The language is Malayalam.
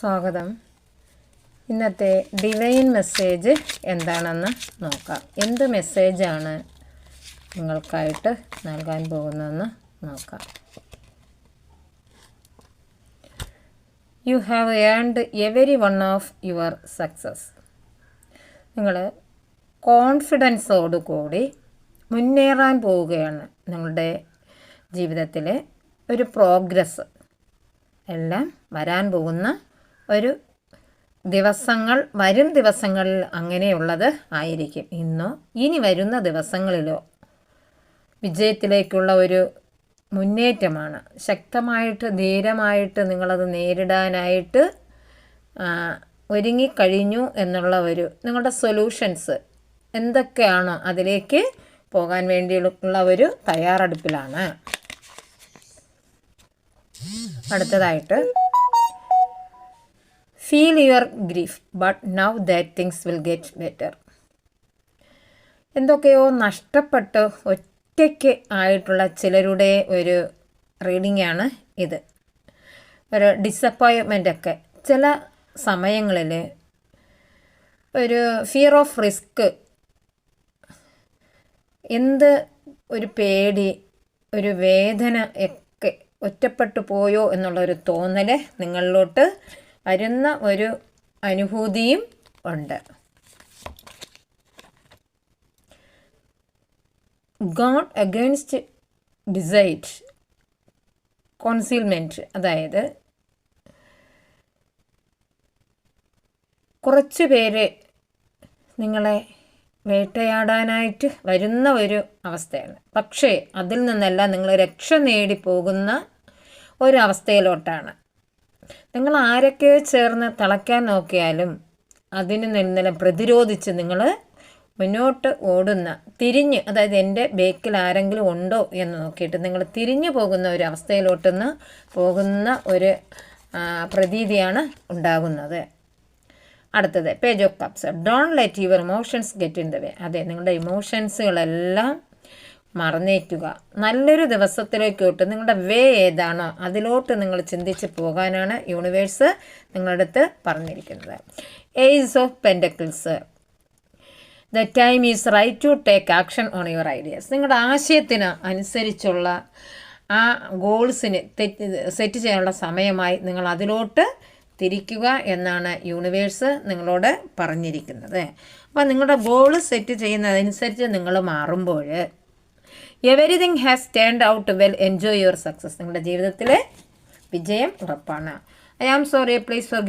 സ്വാഗതം. ഇന്നത്തെ ഡിവൈൻ മെസ്സേജ് എന്താണെന്ന് നോക്കാം. എന്ത് മെസ്സേജാണ് നിങ്ങൾക്കായിട്ട് നൽകാൻ പോകുന്നതെന്ന് നോക്കാം. You have earned every one of your success നിങ്ങൾ കോൺഫിഡൻസോടുകൂടി മുന്നേറാൻ പോവുകയാണ് നിങ്ങളുടെ ജീവിതത്തിലെ ഒരു പ്രോഗ്രസ് എല്ലാം വരാൻ പോകുന്ന ഒരു ദിവസങ്ങൾ വരും ദിവസങ്ങളിൽ അങ്ങനെയുള്ളത് ആയിരിക്കും. ഇന്നോ ഇനി വരുന്ന ദിവസങ്ങളിലോ വിജയത്തിലേക്കുള്ള ഒരു മുന്നേറ്റമാണ്. ശക്തമായിട്ട് ധീരമായിട്ട് നിങ്ങളത് നേരിടാനായിട്ട് ഒരുങ്ങിക്കഴിഞ്ഞു എന്നുള്ള ഒരു നിങ്ങളുടെ സൊല്യൂഷൻസ് എന്തൊക്കെയാണോ അതിലേക്ക് പോകാൻ വേണ്ടിയുള്ള ഒരു തയ്യാറെടുപ്പിലാണ്. അടുത്തതായിട്ട് feel your grief but now that things will get better എന്തൊക്കെയോ നഷ്ടപ്പെട്ട് ഒറ്റയ്ക്ക് ആയിട്ടുള്ള ചിലരുടെ ഒരു റീഡിംഗ് ആണ് ഇത്. ഒരു ഡിസപ്പോയിൻമെന്റ് ഒക്കെ. ചില സമയങ്ങളിൽ ഒരു ഫിയർ ഓഫ് റിസ്ക് എന്ത് ഒരു പേടി ഒരു വേദന ഒക്കെ ഒറ്റപ്പെട്ടു പോയോ എന്നുള്ളൊരു തോന്നൽ നിങ്ങളിലോട്ട് വരുന്ന ഒരു അനുഭൂതിയും ഉണ്ട്. ഗോഡ് അഗേൻസ്റ്റ് ഡിസൈറ്റ് കോൺസീൽമെന്റ് അതായത് കുറച്ച് പേര് നിങ്ങളെ വേട്ടയാടാനായിട്ട് വരുന്ന ഒരു അവസ്ഥയാണ്. പക്ഷേ അതിൽ നിന്നെല്ലാം നിങ്ങൾ രക്ഷ നേടി പോകുന്ന ഒരു അവസ്ഥയിലോട്ടാണ് നിങ്ങൾ ആരൊക്കെ ചേർന്ന് തിളയ്ക്കാൻ നോക്കിയാലും അതിന് നിന്നെല്ലാം പ്രതിരോധിച്ച് നിങ്ങൾ മുന്നോട്ട് ഓടുന്ന തിരിഞ്ഞ് അതായത് എന്റെ ബേക്കിൽ ആരെങ്കിലും ഉണ്ടോ എന്ന് നോക്കിയിട്ട് നിങ്ങൾ തിരിഞ്ഞു പോകുന്ന ഒരു അവസ്ഥയിലോട്ടൊന്ന് പോകുന്ന ഒരു പ്രതീതിയാണ് ഉണ്ടാകുന്നത്. അടുത്തത് page of cups don't let your emotions get in the way അതെ നിങ്ങളുടെ ഇമോഷൻസുകളെല്ലാം മറന്നേറ്റുക. നല്ലൊരു ദിവസത്തിലേക്കോട്ട് നിങ്ങളുടെ വേ ഏതാണോ അതിലോട്ട് നിങ്ങൾ ചിന്തിച്ച് പോകാനാണ് യൂണിവേഴ്സ് നിങ്ങളുടെ അടുത്ത് പറഞ്ഞിരിക്കുന്നത്. Ace of pentacles the time is right to take action on your ideas നിങ്ങളുടെ ആശയത്തിന് അനുസരിച്ചുള്ള ആ ഗോൾസിന് സെറ്റ് ചെയ്യാനുള്ള സമയമായി നിങ്ങൾ അതിലോട്ട് തിരിക്കുക എന്നാണ് യൂണിവേഴ്സ് നിങ്ങളോട് പറഞ്ഞിരിക്കുന്നത്. അപ്പോൾ നിങ്ങളുടെ ഗോൾ സെറ്റ് ചെയ്യുന്നതനുസരിച്ച് നിങ്ങൾ മാറുമ്പോൾ everything has turned out well enjoy your success നിങ്ങളുടെ ജീവിതത്തിലെ വിജയം ഉറപ്പാണ്. I am sorry please for